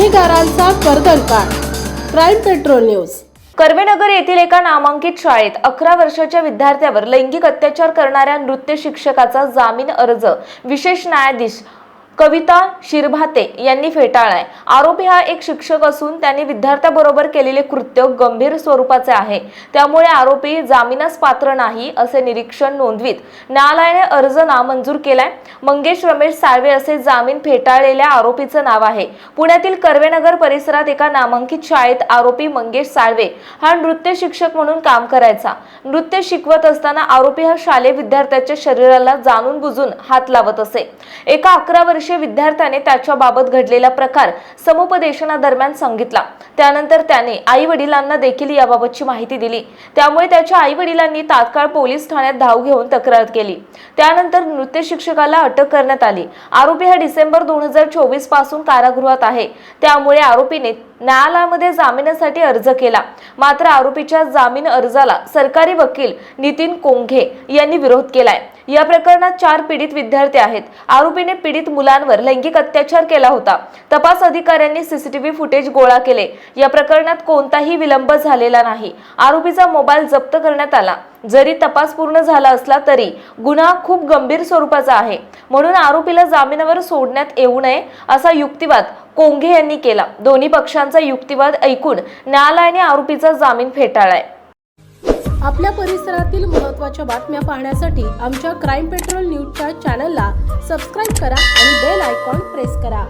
गुन्हेगारांचा कर्दनकाळ crime petrol news. Karvenagar येथील एका नामांकित शाळेत अकरा वर्षाच्या विद्यार्थ्यावर लैंगिक अत्याचार करणाऱ्या नृत्य शिक्षकाचा जामीन अर्ज. विशेष न्यायाधीश कविता शिरभाते यांनी फेटाळलाय. आरोपी हा एक शिक्षक असून त्यांनी विद्यार्थ्याबरोबर केलेले कृत्य गंभीर स्वरूपाचे आहे. त्यामुळे आरोपी जामिनास पात्र नाही असे निरीक्षण नोंदवीत. न्यायालयाने अर्ज नामंजूर केलाय. मंगेश रमेश साळवे असे जामीन फेटाळलेल्या आरोपीचं नाव आहे. पुण्यातील कर्वेनगर परिसरात एका नामांकित शाळेत आरोपी मंगेश साळवे हा नृत्य शिक्षक म्हणून काम करायचा. नृत्य शिकवत असताना आरोपी हा शालेय विद्यार्थ्याच्या शरीराला जाणून बुजून हात लावत असे. एका अकरा वर्षीय विद्यार्थ्याने त्याच्याबाबत घडलेला प्रकार समुपदेशनादरम्यान सांगितला. त्यानंतर त्याने आई वडिलांना देखील याबाबतची माहिती दिली. त्यामुळे त्याच्या आई वडिलांनी तात्काळ पोलीस ठाण्यात धाव घेऊन तक्रार केली. त्यानंतर नृत्य शिक्षकाला अटक करण्यात आली. आरोपी हा डिसेंबर दोन हजार चोवीसपासून कारागृहात आहे. त्यामुळे आरोपीने न्यायालयामध्ये जामिनासाठी अर्ज केला. मात्र आरोपीच्या जामीन अर्जाला सरकारी वकील नितीन कोंघे यांनी विरोध केलाय. या प्रकरणात चार पीडित विद्यार्थी आहेत. आरोपीने पीडित मुलांवर लैंगिक अत्याचार केला होता. तपास अधिकाऱ्यांनी सीसीटीव्ही फुटेज गोळा केले. या प्रकरणात कोणताही विलंब झालेला नाही. आरोपीचा मोबाईल जप्त करण्यात आला. जरी तपास पूर्ण झाला असला तरी गुन्हा खूप गंभीर स्वरूपाचा आहे. म्हणून आरोपीला जामिनावर सोडण्यात येऊ नये असा युक्तिवाद कोंघे यांनी केला. दोन्ही पक्षांचा युक्तिवाद ऐकून न्यायालयाने आरोपीचा जामीन फेटाळलाय. आपल्या परिसरातील महत्त्वाच्या बातम्या पाहण्यासाठी आमच्या क्राईम पेट्रोल न्यूजच्या चॅनलला सबस्क्राईब करा आणि बेल आयकॉन प्रेस करा.